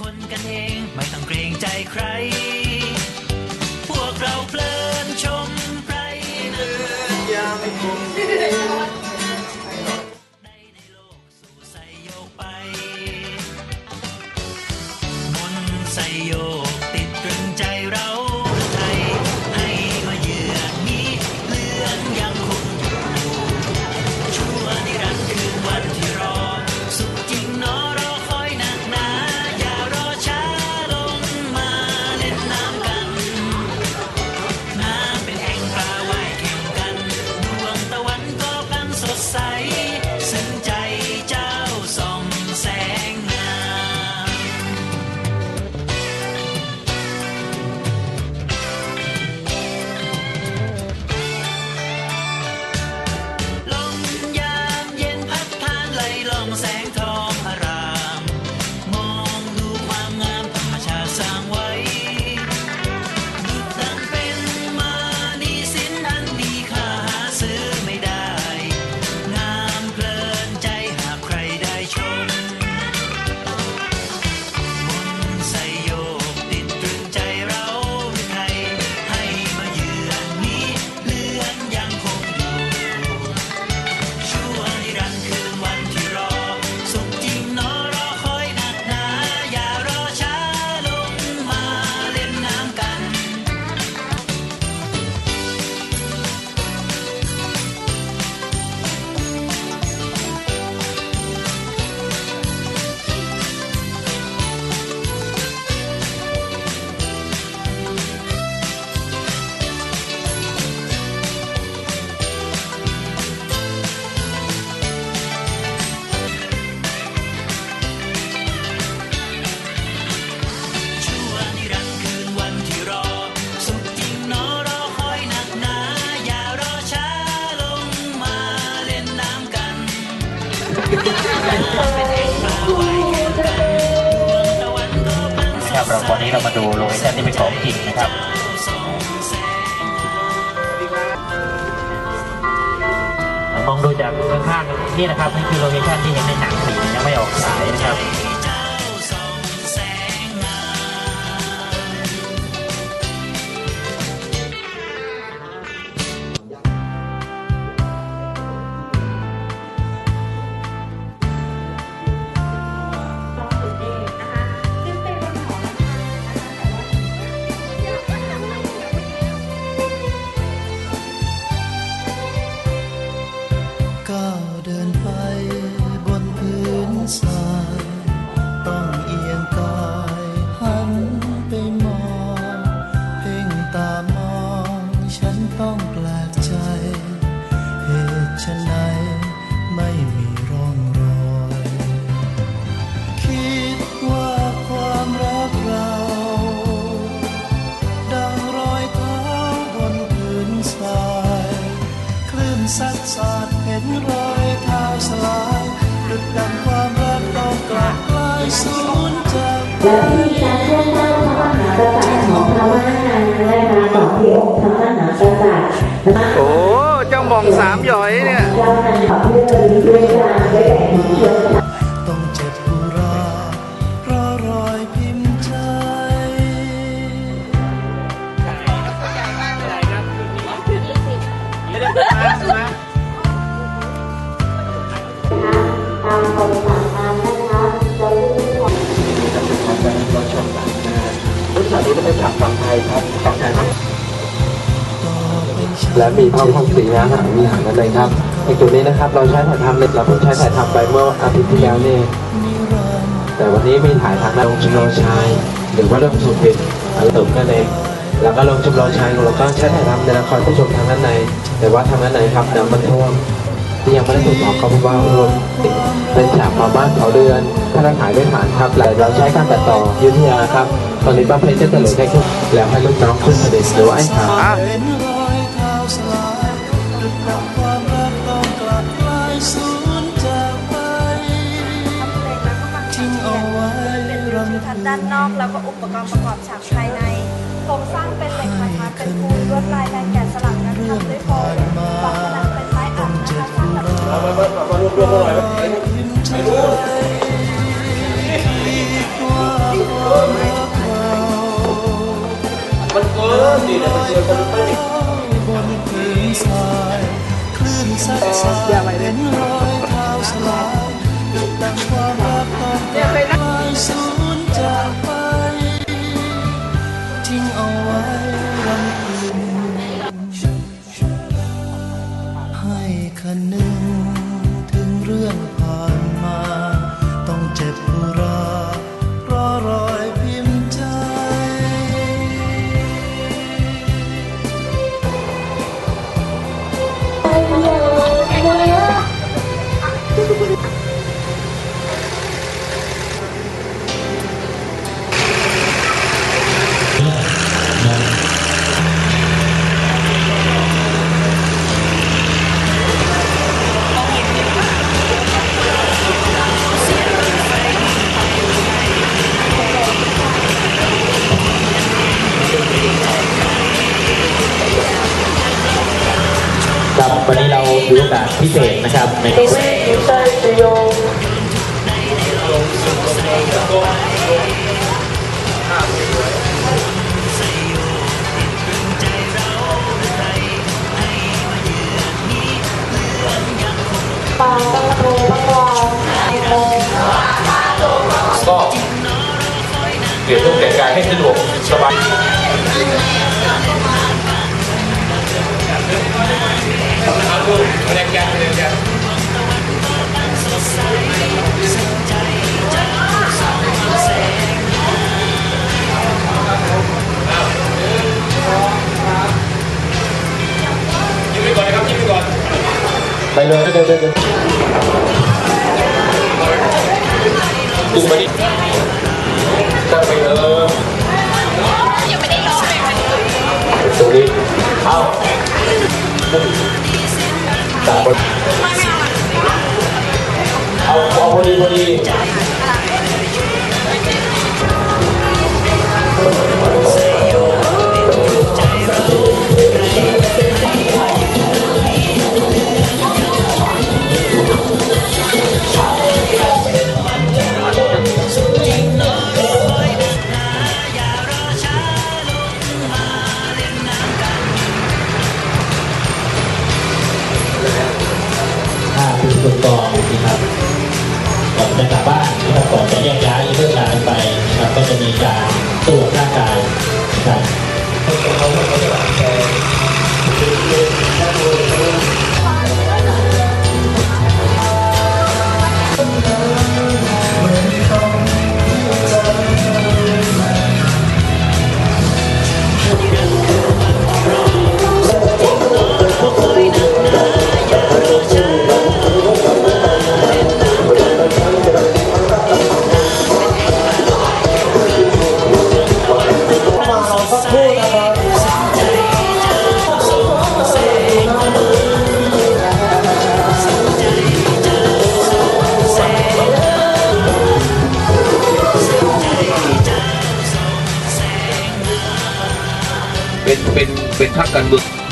คนกันเอง ไม่ต้องเกรงใจใคร นะครับเราวันนี้เรามาดูโลเคชั่นที่เป็นของจริงนะครับส่องแสงมองดูจากข้างๆนี่นะครับนี่คือโลเคชั่นที่เห็นในหนังผียังไม่ออกฉายนะครับ คลื่นซัดสาดเห็นรอยเท้าสลายดุดดังความรักต้องกลับกลายสูญจากไปและที่มีการช่วยสร้างพระมหากษัตริย์ของพม่าได้มาต่อที่องค์พระมหากษัตริย์นะคะโอ้เจ้าหม่องสามหยอยเนี่ย และมีท่องท่องสีนะหางมีหางกันเลยครับในจุดนี้นะครับเราใช้ถ่ายทำเราเพิ่งใช้ถ่ายทำไปเมื่ออาทิตย์ที่แล้วนี่แต่วันนี้มีถ่ายทางลงชุมโรชาย หรือว่าลงสุพิตอันเติมกันเองแล้วก็ลงชุมโรชายเราก็ใช้ถ่ายทำในละครผู้ชมทางด้านใน แต่ว่าทางด้านในครับน้ำมันท่วมที่ยังไม่ได้ถูกบอกก็เพราะว่ารวมติดเป็นฉากมาบ้านเขาเรือนถ้าเราถ่ายด้วยฐานครับแต่เราใช้การตัดต่อยุทธยาครับ ตอนนี้ป้าเพชรจะเหลือแค่ครึ่งแล้วให้ลูกน้องขึ้นเสด็จหรือว่าไอ้ขา สลายดึกดับความรักต้องกลับลายสูญจากไป ทิ้งเอาไว้เป็นรำพันด้านนอกแล้วก็อุปกรณ์ประกอบฉากภายในโครงสร้างเป็นเหล็กนะคะเป็นปูนลวดลายการแกะสลักนะคะทำด้วยโฟมฝังผนังเป็นไม้อัดนะคะสร้างแบบเอามามมารรวมหน่อยไปมันเกินดีนะมันเกินกันไป ทายคลื่นซัดสายเห็นรอยเท้าสลายดังความรักต้องการไปสูญจากไป ทิ้งเอาไว้วันอื่นให้คนนึงถึงเรื่องผ่านมา ต้องเจ็บปวด วันนี้เราถือโอกาสพิเศษนะครับในก็เปลี่ยนรูปแต่งกายให้สะดวกสบาย ไปเลยเดินเดินเดินดึงมาดิตั้งไปเออตรงนี้ เอาตามบน เอาเอาพอดีพอดี ถ้าคุณผู้กองนะครับก่อนจะกลับบ้านนะครับก่อนจะแยกย้ายเลิกงานไปนะครับก็จะมีการตรวจร่างกายนะครับ เป็นพรรคการเมือง